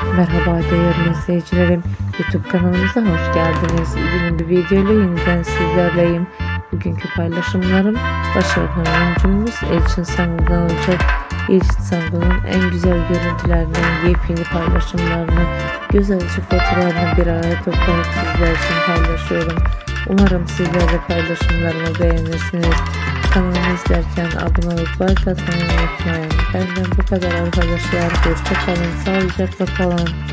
Merhaba değerli izleyicilerim. YouTube kanalımıza hoş geldiniz. Yeni bir videoyla yeniden sizlerleyim. Bugünkü paylaşımlarım başarılı oyuncumuz Elçin Sangu'dan olacak. Elçin Sangu'nun en güzel görüntülerini, yepyeni paylaşımlarını, göz alıcı fotoğraflarını bir araya toplayıp sizler için paylaşıyorum. Umarım sizler de paylaşımlarımı beğenirsiniz. Kanalımı izlerken abone olup like atmayı unutmayın. Benden bu kadar arkadaşlar. Hoşçakalın, sağlıcakla kalın.